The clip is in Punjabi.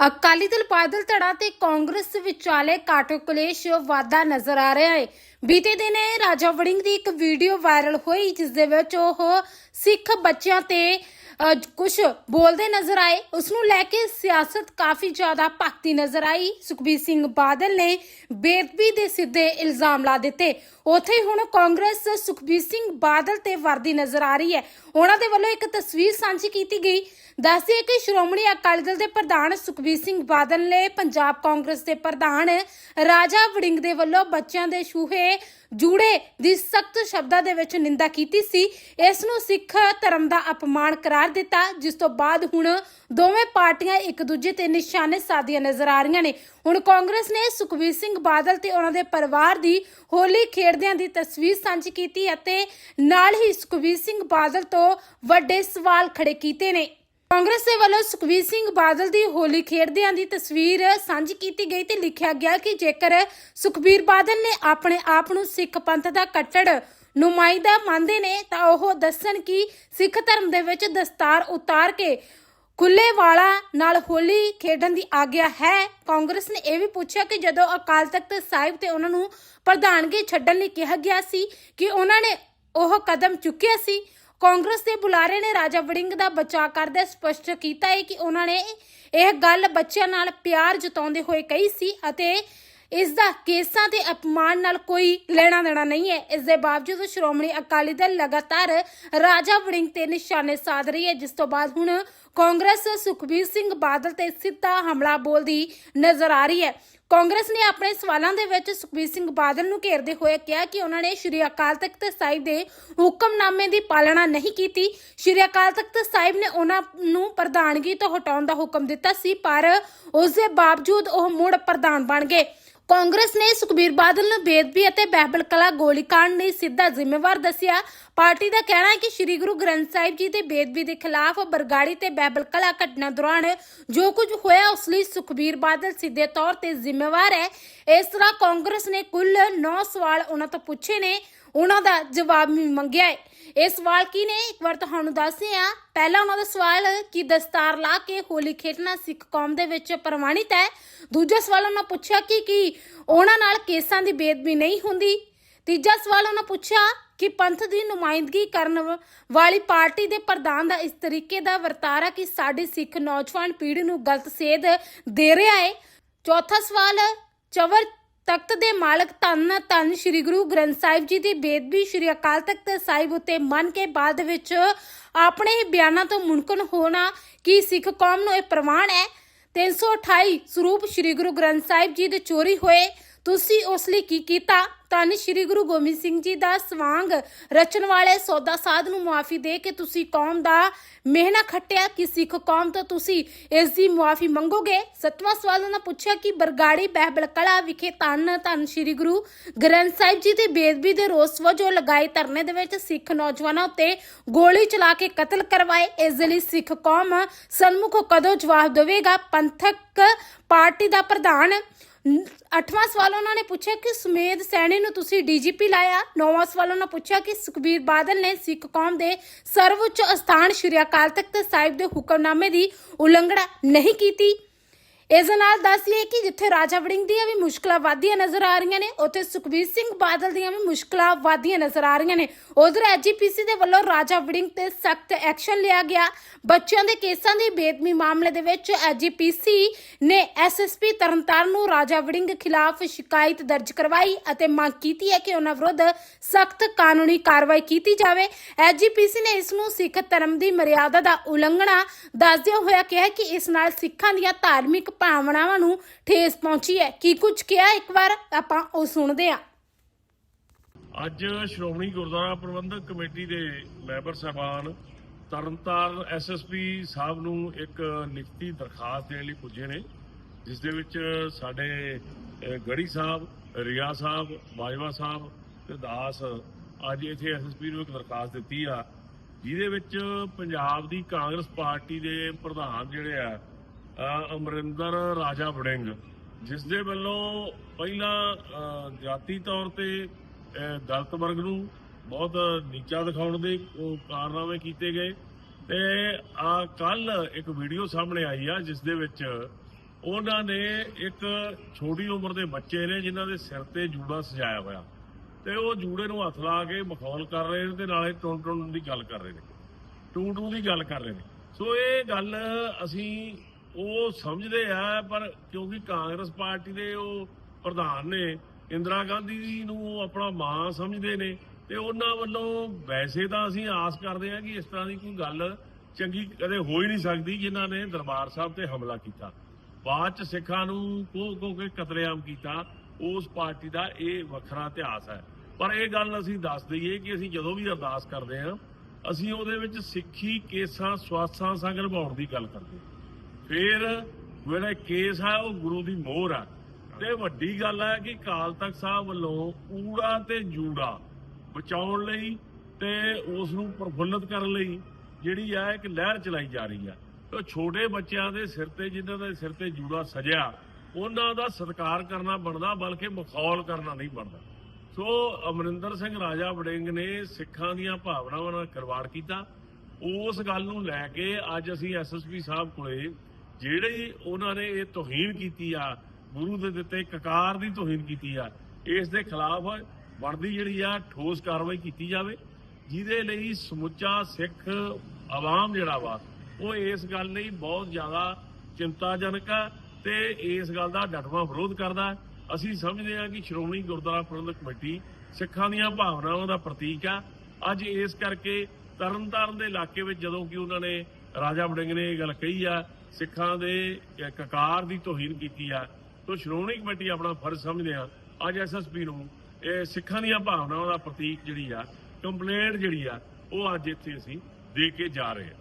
ਅਕਾਲੀ ਦਲ ਬਾਦਲ ਧੜਾ ਤੇ ਕਾਂਗਰਸ ਵਿਚਾਲੇ ਕਾਟੋ ਕਲੇਸ਼ ਵਾਧਾ ਨਜ਼ਰ ਆ ਰਿਹਾ ਹੈ। ਬੀਤੇ ਦਿਨ ਰਾਜਾ ਵੜਿੰਗ ਦੀ ਇੱਕ ਵੀਡੀਓ ਵਾਇਰਲ ਹੋਈ, ਜਿਸ ਦੇ ਵਿੱਚ ਉਹ ਸਿੱਖ ਬੱਚਿਆਂ ਤੇ ਕੁਝ ਬੋਲਦੇ ਨਜ਼ਰ ਆਏ। ਉਸ ਨੂੰ ਲੈ ਕੇ ਸਿਆਸਤ ਕਾਫੀ ਜ਼ਿਆਦਾ ਭਖਤੀ ਨਜ਼ਰ ਆਈ। ਸੁਖਬੀਰ ਸਿੰਘ ਬਾਦਲ ਨੇ ਬੇਦਬੀ ਦੇ ਸਿੱਧੇ ਇਲਜ਼ਾਮ ਲਾ ਦਿੱਤੇ। ਉਥੇ ਹੁਣ ਕਾਂਗਰਸ ਸੁਖਬੀਰ ਸਿੰਘ ਬਾਦਲ ਤੇ ਵਰਦੀ ਨਜ਼ਰ ਆ ਰਹੀ ਹੈ। ਉਹਨਾਂ ਦੇ ਵੱਲੋਂ ਇੱਕ ਤਸਵੀਰ ਸਾਂਝੀ ਕੀਤੀ ਗਈ। ਦੱਸਦੇ ਕਿ ਸ਼੍ਰੋਮਣੀ ਅਕਾਲੀ ਦਲ ਦੇ ਪ੍ਰਧਾਨ ਸੁਖਬੀਰ ਸਿੰਘ ਬਾਦਲ ਨੇ ਪੰਜਾਬ ਕਾਂਗਰਸ ਦੇ ਪ੍ਰਧਾਨ ਰਾਜਾ ਵੜਿੰਗ ਦੇ ਵੱਲੋਂ ਬੱਚਿਆਂ ਦੇ ਛੂਹੇ ਜੂੜੇ ਦੀ ਸਖਤ ਸ਼ਬਦਾਂ ਦੇ ਵਿੱਚ ਨਿੰਦਾ ਕੀਤੀ ਸੀ। ਇਸ ਨੂੰ ਸਿੱਖ ਧਰਮ ਦਾ ਅਪਮਾਨ ਕਰਾਰ ਦਿੱਤਾ, ਜਿਸ ਤੋਂ ਬਾਅਦ ਹੁਣ ਦੋਵੇਂ ਪਾਰਟੀਆਂ ਇੱਕ ਦੂਜੇ ਤੇ ਨਿਸ਼ਾਨੇ ਸਾਧੀਆਂ ਨਜ਼ਰ ਆ ਰਹੀਆਂ ਨੇ। ਹੁਣ ਕਾਂਗਰਸ ਨੇ ਸੁਖਬੀਰ ਸਿੰਘ ਬਾਦਲ ਤੇ ਉਹਨਾਂ ਦੇ ਪਰਿਵਾਰ ਦੀ ਹੋਲੀ ਖੇਡਦਿਆਂ ਦੀ ਤਸਵੀਰ ਸਾਂਝੀ ਕੀਤੀ ਅਤੇ ਨਾਲ ਹੀ ਸੁਖਬੀਰ ਸਿੰਘ ਬਾਦਲ ਤੋਂ ਵੱਡੇ ਸਵਾਲ ਖੜੇ ਕੀਤੇ ਨੇ। ਕਾਂਗਰਸ ਦੇ ਵੱਲੋਂ ਸੁਖਬੀਰ ਸਿੰਘ ਬਾਦਲ ਦੀ ਹੋਲੀ ਖੇਡਦਿਆਂ ਦੀ ਤਸਵੀਰ ਸਾਂਝੀ ਕੀਤੀ ਗਈ ਤੇ ਲਿਖਿਆ ਗਿਆ ਕਿ ਜੇਕਰ ਸੁਖਬੀਰ ਬਾਦਲ ਨੇ ਆਪਣੇ ਆਪ ਨੂੰ ਸਿੱਖ ਪੰਥ ਦਾ ਕੱਟੜ ਨੁਮਾਇੰਦਾ ਮੰਨਦੇ ਨੇ ਤਾਂ ਉਹ ਦੱਸਣ ਕਿ ਸਿੱਖ ਧਰਮ ਦੇ ਵਿੱਚ ਦਸਤਾਰ ਉਤਾਰ ਕੇ ਖੁੱਲੇ ਵਾਲਾ ਨਾਲ ਹੋਲੀ ਖੇਡਣ ਦੀ ਆਗਿਆ ਹੈ। ਕਾਂਗਰਸ ਨੇ ਇਹ ਵੀ ਪੁੱਛਿਆ ਕਿ ਜਦੋਂ ਅਕਾਲ ਤਖਤ ਸਾਹਿਬ ਤੇ ਉਹਨਾਂ ਨੂੰ ਪ੍ਰਧਾਨਗੀ ਛੱਡਣ ਲਈ ਕਿਹਾ ਗਿਆ ਸੀ ਕਿ ਉਹਨਾਂ ਨੇ ਉਹ ਕਦਮ ਚੁੱਕਿਆ ਸੀ ਕਾਂਗਰਸ ਦੇ ਬੁਲਾਰੇ ਨੇ ਰਾਜਾ ਵੜਿੰਗ ਦਾ ਬਚਾਅ ਕਰਦੇ ਸਪਸ਼ਟ ਕੀਤਾ ਹੈ ਕਿ ਉਹਨਾਂ ਨੇ ਇਹ ਗੱਲ ਬੱਚਿਆਂ ਨਾਲ ਪਿਆਰ ਜਤਾਉਂਦੇ ਹੋਏ ਕਹੀ ਸੀ ਅਤੇ ਇਸ ਦਾ ਕੇਸਾਂ ਤੇ ਅਪਮਾਨ ਨਾਲ ਕੋਈ ਲੈਣਾ ਦੇਣਾ ਨਹੀਂ ਹੈ। ਇਸ ਦੇ ਬਾਵਜੂਦ ਸ਼੍ਰੋਮਣੀ ਅਕਾਲੀ ਦਲ ਲਗਾਤਾਰ ਰਾਜਾ ਵੜਿੰਗ ਤੇ ਨਿਸ਼ਾਨੇ ਸਾਧ ਰਹੀ ਹੈ। ਜਿਸ ਤੋਂ ਬਾਅਦ ਹੁਣ ਕਾਂਗਰਸ ਸੁਖਬੀਰ ਸਿੰਘ ਬਾਦਲ ਤੇ ਸਿੱਧਾ ਹਮਲਾ ਬੋਲਦੀ ਨਜ਼ਰ ਆ ਰਹੀ ਹੈ। ਕਾਂਗਰਸ ਨੇ ਆਪਣੇ ਸਵਾਲਾਂ ਦੇ ਵਿੱਚ ਸੁਖਬੀਰ ਸਿੰਘ ਬਾਦਲ ਨੂੰ ਘੇਰਦੇ ਹੋਏ ਕਿਹਾ ਕਿ ਉਹਨਾਂ ਨੇ ਸ਼੍ਰੀ ਅਕਾਲ ਤਖਤ ਸਾਹਿਬ ਦੇ ਹੁਕਮਨਾਮੇ ਦੀ ਪਾਲਣਾ ਨਹੀਂ ਕੀਤੀ। ਸ਼੍ਰੀ ਅਕਾਲ ਤਖਤ ਸਾਹਿਬ ਨੇ ਉਹਨਾਂ ਨੂੰ ਪ੍ਰਧਾਨਗੀ ਤੋਂ ਹਟਾਉਣ ਦਾ ਹੁਕਮ ਦਿੱਤਾ ਸੀ, ਪਰ ਉਸ ਦੇ ਬਾਵਜੂਦ ਉਹ ਮੁੜ ਪ੍ਰਧਾਨ ਬਣ ਗਏ। ਕਾਂਗਰਸ ਨੇ ਸੁਖਬੀਰ ਬਾਦਲ ਨੂੰ ਬੇਦਬੀ ਅਤੇ ਬਹਿਬਲ ਕਲਾ ਗੋਲੀकांड ਲਈ ਸਿੱਧਾ ਜ਼ਿੰਮੇਵਾਰ ਦੱਸਿਆ। ਪਾਰਟੀ ਦਾ ਕਹਿਣਾ ਹੈ ਕਿ ਸ੍ਰੀ ਗੁਰੂ ਗ੍ਰੰਥ ਸਾਹਿਬ ਜੀ ਦੇ ਬੇਦਬੀ ਦੇ ਖਿਲਾਫ ਬਰਗਾੜੀ ਤੇ ਬਹਿਬਲ ਕਲਾ ਘਟਨਾ ਦੌਰਾਨ ਜੋ ਕੁਝ ਹੋਇਆ, ਉਸ ਲਈ ਸੁਖਬੀਰ ਬਾਦਲ ਸਿੱਧੇ ਤੌਰ ਤੇ ਜ਼ਿੰਮੇਵਾਰ ਹੈ। ਇਸ ਤਰ੍ਹਾਂ ਕਾਂਗਰਸ ਨੇ ਕੁੱਲ 9 ਸਵਾਲ ਉਹਨਾਂ ਤੋਂ ਪੁੱਛੇ ਨੇ। ਉਹਨਾਂ ਦਾ ਜਵਾਬ ਵੀ ਮੰਗਿਆ ਹੈ। ਇਹ ਸਵਾਲ ਕੀ ਨੇ? ਇੱਕ ਵਾਰ ਤੁਹਾਨੂੰ ਦੱਸਦੇ ਆ ਪਹਿਲਾ ਉਹਨਾਂ ਦਾ ਸਵਾਲ, ਕਿ ਦਸਤਾਰ ਲਾ ਕੇ ਹੋਲੀ ਖੇਡਣਾ ਸਿੱਖ ਕੌਮ ਦੇ ਵਿੱਚ ਪ੍ਰਮਾਣਿਤ ਹੈ। ਦੂਜਾ ਸਵਾਲ ਉਹਨਾਂ ਪੁੱਛਿਆ ਕਿ ਕੀ ਉਹਨਾਂ ਨਾਲ ਕੇਸਾਂ ਦੀ ਬੇਦਬੀ ਨਹੀਂ ਹੁੰਦੀ। ਤੀਜਾ ਸਵਾਲ ਉਹਨਾਂ ਪੁੱਛਿਆ ਕਿ ਪੰਥ ਦੀ ਨੁਮਾਇੰਦਗੀ ਕਰਨ ਵਾਲੀ ਪਾਰਟੀ ਦੇ ਪ੍ਰਧਾਨ ਦਾ ਇਸ ਤਰੀਕੇ ਦਾ ਵਰਤਾਰਾ ਕਿ ਸਾਡੀ ਸਿੱਖ ਨੌਜਵਾਨ ਪੀੜ੍ਹੀ ਨੂੰ ਗਲਤ ਸੇਧ ਦੇ ਰਿਹਾ ਹੈ। ਚੌਥਾ ਸਵਾਲ, ਚਵਰ ਤਖਤ ਦੇ ਮਾਲਕ ਧੰਨ ਧੰਨ ਸ੍ਰੀ ਗੁਰੂ ਗ੍ਰੰਥ ਸਾਹਿਬ ਜੀ ਦੀ ਬੇਦਬੀ ਸ੍ਰੀ ਅਕਾਲ ਤਖਤ ਸਾਹਿਬ ਉਤੇ ਮੰਨ ਕੇ ਬਾਅਦ ਵਿੱਚ ਆਪਣੇ ਹੀ ਬਿਆਨਾਂ ਤੋਂ ਮੁਨਕਨ ਹੋਣਾ ਕਿ ਸਿੱਖ ਕੌਮ ਨੂੰ ਇਹ ਪ੍ਰਮਾਣ ਹੈ? 328 ਸਰੂਪ ਸ੍ਰੀ ਗੁਰੂ ਗ੍ਰੰਥ ਸਾਹਿਬ ਜੀ ਦੇ ਚੋਰੀ ਹੋਏ। ਤੁਸੀਂ ਉਸ ਲਈ ਕੀ ਕੀਤਾ? ਧੰਨ ਸ੍ਰੀ ਗੁਰੂ ਗੋਬਿੰਦ ਸਿੰਘ ਜੀ ਦਾ ਸਵਾਂਗ ਰਚਨ ਵਾਲੇ ਸੌਦਾ ਸਾਧ ਨੂੰ ਮੁਆਫੀ ਦੇ ਕੇ ਤੁਸੀਂ ਕੌਮ ਦਾ ਮਿਹਨਾ ਖੱਟਿਆ, ਕਿ ਸਿੱਖ ਕੌਮ ਤੋਂ ਤੁਸੀਂ ਇਸ ਦੀ ਮੁਆਫੀ ਮੰਗੋਗੇ? ਸਤਵਾਂ ਸਵਾਲ ਉਹਨਾਂ ਪੁੱਛਿਆ ਕਿ ਬਰਗਾੜੀ ਬਹਿਬਲ ਕਲਾ ਵਿਖੇ ਧੰਨ ਧੰਨ ਸ੍ਰੀ ਗੁਰੂ ਗ੍ਰੰਥ ਸਾਹਿਬ ਜੀ ਦੀ ਬੇਦਬੀ ਦੇ ਰੋਸ ਵਜੋਂ ਲਗਾਏ ਧਰਨੇ ਦੇ ਵਿੱਚ ਸਿੱਖ ਨੌਜਵਾਨਾਂ ਉੱਤੇ ਗੋਲੀ ਚਲਾ ਕੇ ਕਤਲ ਕਰਵਾਏ। ਇਸ ਲਈ ਸਿੱਖ ਕੌਮ ਸਨਮੁਖ ਕਦੋਂ ਜਵਾਬ ਦੇਵੇਗਾ? ਪੰਥਕ ਪਾਰਟੀ ਦਾ ਪ੍ਰਧਾਨ ਅੱਠਵਾਂ ਸਵਾਲ ਉਹਨਾਂ ਨੇ ਪੁੱਛਿਆ ਕਿ ਸੁਮੇਧ ਸੈਣੀ ਨੂੰ ਤੁਸੀਂ ਡੀਜੀਪੀ ਲਾਇਆ? ਨੌਵਾਂ ਸਵਾਲ ਉਹਨਾਂ ਪੁੱਛਿਆ ਕਿ ਸੁਖਬੀਰ ਬਾਦਲ ਨੇ ਸਿੱਖ ਕੌਮ ਦੇ ਸਰਵਉੱਚ ਅਸਥਾਨ ਸ਼੍ਰੀ ਅਕਾਲ ਤਖਤ ਸਾਹਿਬ ਦੇ ਹੁਕਮਨਾਮੇ ਦੀ ਉਲੰਘਣਾ ਨਹੀਂ ਕੀਤੀ। ਇਸ ਦੇ ਨਾਲ ਦੱਸੀਏ ਕਿ ਜਿੱਥੇ ਰਾਜਾ ਵੜਿੰਗ ਦੀਆਂ ਵੀ ਮੁਸ਼ਕਲਾਂ ਵਾਧੀਆਂ ਨਜ਼ਰ ਆ ਰਹੀਆਂ ਨੇ, ਉੱਥੇ ਸੁਖਬੀਰ ਸਿੰਘ ਬਾਦਲ ਦੀਆਂ ਵੀ ਮੁਸ਼ਕਲਾਂ ਵਾਧੀਆਂ ਨਜ਼ਰ ਆ ਰਹੀਆਂ ਨੇ। ਉਧਰ ਐਜੀਪੀਸੀ ਦੇ ਵੱਲੋਂ ਰਾਜਾ ਵੜਿੰਗ ਤੇ ਸਖਤ ਐਕਸ਼ਨ ਲਿਆ ਗਿਆ। ਬੱਚਿਆਂ ਦੇ ਕੇਸਾਂ ਦੀ ਬੇਦਮੀ ਮਾਮਲੇ ਦੇ ਵਿੱਚ ਐਜੀਪੀਸੀ ਨੇ ਐਸਐਸਪੀ ਤਰਨਤਾਰਨ ਨੂੰ ਰਾਜਾ ਵੜਿੰਗ ਖਿਲਾਫ ਸ਼ਿਕਾਇਤ ਦਰਜ ਕਰਵਾਈ ਅਤੇ ਮੰਗ ਕੀਤੀ ਹੈ ਕਿ ਉਹਨਾਂ ਵਿਰੁੱਧ ਸਖਤ ਕਾਨੂੰਨੀ ਕਾਰਵਾਈ ਕੀਤੀ ਜਾਵੇ। ਐਜੀਪੀਸੀ ਨੇ ਇਸ ਨੂੰ ਸਿੱਖ ਧਰਮ ਦੀ ਮਰਿਆਦਾ ਦਾ ਉਲੰਘਣਾ ਦੱਸਦਿਆਂ ਹੋਇਆ ਕਿਹਾ ਕਿ ਇਸ ਨਾਲ ਸਿੱਖਾਂ ਦੀਆਂ ਧਾਰਮਿਕ ਭਾਵਨਾਵਾਂ ਨੂੰ ਠੇਸ ਪਹੁੰਚੀ ਹੈ। ਕੀ ਕੁਝ ਕਿਹਾ? ਇੱਕ ਵਾਰ ਆਪਾਂ ਉਹ ਸੁਣਦੇ ਹਾਂ। ਅੱਜ ਸ਼੍ਰੋਮਣੀ ਗੁਰਦੁਆਰਾ ਪ੍ਰਬੰਧਕ ਕਮੇਟੀ ਦੇ ਮੈਂਬਰ ਸਾਹਿਬਾਨ ਤਰਨਤਾਰਨ ਐਸਐਸਪੀ ਸਾਹਿਬ ਨੂੰ ਇੱਕ ਲਿਖਤੀ ਦਰਖਾਸਤ ਦੇਣ ਲਈ ਪੁੱਜੇ ਨੇ, ਜਿਸ ਦੇ ਵਿੱਚ ਸਾਡੇ ਗੜੀ ਸਾਹਿਬ, ਰਿਆ ਸਾਹਿਬ, ਬਾਜਵਾ ਸਾਹਿਬ ਤੇ ਦਾਸ ਅੱਜ ਇੱਥੇ ਐਸਐਸਪੀ ਨੂੰ ਇੱਕ ਦਰਖਾਸਤ ਦਿੱਤੀ ਆ, ਜਿਹਦੇ ਵਿੱਚ ਪੰਜਾਬ ਦੀ ਕਾਂਗਰਸ ਪਾਰਟੀ ਦੇ ਪ੍ਰਧਾਨ ਜਿਹੜੇ ਆ ਅਮਰਿੰਦਰ ਰਾਜਾ ਵੜਿੰਗ ਜਿਸ ਦੇ ਵੱਲੋਂ ਪਹਿਲਾਂ ਜਾਤੀ ਤੌਰ ਤੇ ਦਲਤ ਵਰਗ ਨੂੰ ਬਹੁਤ ਨੀਚਾ ਦਿਖਾਉਣ ਦੇ ਕਾਰਨਾਮੇ ਕੀਤੇ ਗਏ। ਤੇ ਆ ਕੱਲ ਇੱਕ ਵੀਡੀਓ ਸਾਹਮਣੇ ਆਈ ਆ ਜਿਸ ਦੇ ਵਿੱਚ ਉਹਨਾਂ ਨੇ ਇੱਕ ਛੋਟੀ ਉਮਰ ਦੇ ਬੱਚੇ ਨੇ, ਜਿਨ੍ਹਾਂ ਦੇ ਸਿਰ ਤੇ ਜੂੜਾ ਸਜਾਇਆ ਹੋਇਆ। ਤੇ ਉਹ ਜੂੜੇ ਨੂੰ ਹੱਥ ਲਾ ਕੇ ਮਖੌਲ ਕਰ ਰਹੇ ਨੇ ਤੇ ਨਾਲੇ ਟੁੰਨ ਟੁੰਨ ਦੀ ਗੱਲ ਕਰ ਰਹੇ ਨੇ। ਟੂ ਟੂ ਦੀ ਗੱਲ ਕਰ ਰਹੇ ਨੇ। ਸੋ ਇਹ ਗੱਲ ਅਸੀਂ ਉਹ ਸਮਝਦੇ ਆ, ਪਰ ਕਿਉਂਕਿ ਕਾਂਗਰਸ ਪਾਰਟੀ ਦੇ ਉਹ ਪ੍ਰਧਾਨ ਨੇ, ਇੰਦਰਾ ਗਾਂਧੀ ਜੀ ਨੂੰ ਉਹ ਆਪਣਾ ਮਾਂ ਸਮਝਦੇ ਨੇ, ਤੇ ਉਹਨਾਂ ਵੱਲੋਂ ਵੈਸੇ ਤਾਂ ਅਸੀਂ ਆਸ ਕਰਦੇ ਹਾਂ ਕਿ ਇਸ ਤਰ੍ਹਾਂ ਦੀ ਕੋਈ ਗੱਲ ਚੰਗੀ ਕਦੇ ਹੋ ਹੀ ਨਹੀਂ ਸਕਦੀ ਜਿਨ੍ਹਾਂ ਨੇ ਦਰਬਾਰ ਸਾਹਿਬ ਤੇ ਹਮਲਾ ਕੀਤਾ ਬਾਅਦ ਚ ਸਿੱਖਾਂ ਨੂੰ ਕੋ ਕੋ ਕੇ ਕਤਲੇਆਮ ਕੀਤਾ, ਉਸ ਪਾਰਟੀ ਦਾ ਇਹ ਵੱਖਰਾ ਇਤਿਹਾਸ ਹੈ ਪਰ ਇਹ ਗੱਲ ਅਸੀਂ ਦੱਸ ਦਈਏ ਕਿ ਅਸੀਂ ਜਦੋਂ ਵੀ ਅਰਦਾਸ ਕਰਦੇ ਹਾਂ, ਅਸੀਂ ਉਹਦੇ ਵਿੱਚ ਸਿੱਖੀ ਕੇਸਾਂ ਸਵਾਸਾਂ ਸੰਗ ਨਿਭਾਉਣ ਦੀ ਗੱਲ ਕਰਦੇ ਹਾਂ। ਫਿਰ ਜਿਹੜਾ ਕੇਸ ਹੈ ਉਹ ਗੁਰੂ ਦੀ ਮੋਹਰ ਹੈ ਤੇ ਵੱਡੀ ਗੱਲ ਹੈ ਕਿ ਕਾਲ ਤਖਤ ਸਾਹਿਬ ਵੱਲੋਂ ਊੜਾ ਤੇ ਜੂੜਾ ਬਚਾਉਣ ਲਈ ਤੇ ਉਸ ਨੂੰ ਪ੍ਰਫੁੱਲਤ ਕਰਨ ਲਈ ਜਿਹੜੀ ਆ ਇੱਕ ਲਹਿਰ ਚਲਾਈ ਜਾ ਰਹੀ ਆ। ਤੇ ਛੋਟੇ ਬੱਚਿਆਂ ਦੇ ਸਿਰ ਤੇ, ਜਿਨ੍ਹਾਂ ਦੇ ਸਿਰ ਤੇ ਜੂੜਾ ਸਜਿਆ, ਉਹਨਾਂ ਦਾ ਸਤਿਕਾਰ ਕਰਨਾ ਬਣਦਾ, ਬਲਕਿ ਮਖੌਲ ਕਰਨਾ ਨਹੀਂ ਬਣਦਾ। ਸੋ ਅਮਰਿੰਦਰ ਸਿੰਘ ਰਾਜਾ ਵੜਿੰਗ ਨੇ ਸਿੱਖਾਂ ਦੀਆਂ ਭਾਵਨਾਵਾਂ ਨਾਲ ਕਰਵਾੜ ਕੀਤਾ। ਉਸ ਗੱਲ ਨੂੰ ਲੈ ਕੇ ਅੱਜ ਅਸੀਂ ਐਸਐਸਪੀ ਸਾਹਿਬ ਕੋਲੇ ਜਿਹੜੀ ਉਹਨਾਂ ਨੇ ਇਹ ਤੋਹੀਨ ਕੀਤੀ ਆ, ਗੁਰੂ ਦੇ ਦਿੱਤੇ ਕਕਾਰ ਦੀ ਤੋਹੀਨ ਕੀਤੀ ਆ, ਇਸ ਦੇ ਖਿਲਾਫ ਬਣਦੀ ਜਿਹੜੀ ਆ, ਠੋਸ ਕਾਰਵਾਈ ਕੀਤੀ ਜਾਵੇ, ਜਿਹਦੇ ਲਈ ਸਮੁੱਚਾ ਸਿੱਖ ਆਵਾਮ ਜਿਹੜਾ ਵਾ, ਉਹ ਇਸ ਗੱਲ ਲਈ ਬਹੁਤ ਜ਼ਿਆਦਾ ਚਿੰਤਾਜਨਕ ਆ ਤੇ ਇਸ ਗੱਲ ਦਾ ਡਟਵਾ ਵਿਰੋਧ ਕਰਦਾ। ਅਸੀਂ ਸਮਝਦੇ ਹਾਂ ਕਿ ਸ਼੍ਰੋਮਣੀ ਗੁਰਦੁਆਰਾ ਪ੍ਰਬੰਧਕ ਕਮੇਟੀ ਸਿੱਖਾਂ ਦੀਆਂ ਭਾਵਨਾਵਾਂ ਦਾ ਪ੍ਰਤੀਕ ਆ। ਅੱਜ ਇਸ ਕਰਕੇ ਤਰਨਤਾਰਨ ਦੇ ਇਲਾਕੇ ਵਿੱਚ ਜਦੋਂ ਕਿ ਉਹਨਾਂ ਨੇ ਰਾਜਾ ਵੜਿੰਗ ਨੇ ਇਹ ਗੱਲ ਕਹੀ ਆ ਸਿੱਖਾਂ ਦੇ ਕਕਾਰ ਦੀ ਤੋਹੀਨ ਕੀਤੀ ਆ, ਤਾਂ ਸ਼੍ਰੋਮਣੀ ਕਮੇਟੀ ਆਪਣਾ ਫਰਜ਼ ਸਮਝਦੇ ਆ। ਅੱਜ ਐਸਐਸਪੀ ਨੂੰ ਇਹ ਸਿੱਖਾਂ ਦੀਆਂ ਭਾਵਨਾਵਾਂ ਦਾ ਪ੍ਰਤੀਕ ਜਿਹੜੀ ਆ, ਕੰਪਲੇਂਟ ਜਿਹੜੀ ਆ, ਉਹ ਅੱਜ ਇੱਥੇ ਅਸੀਂ ਦੇ ਕੇ ਜਾ ਰਹੇ ਹਾਂ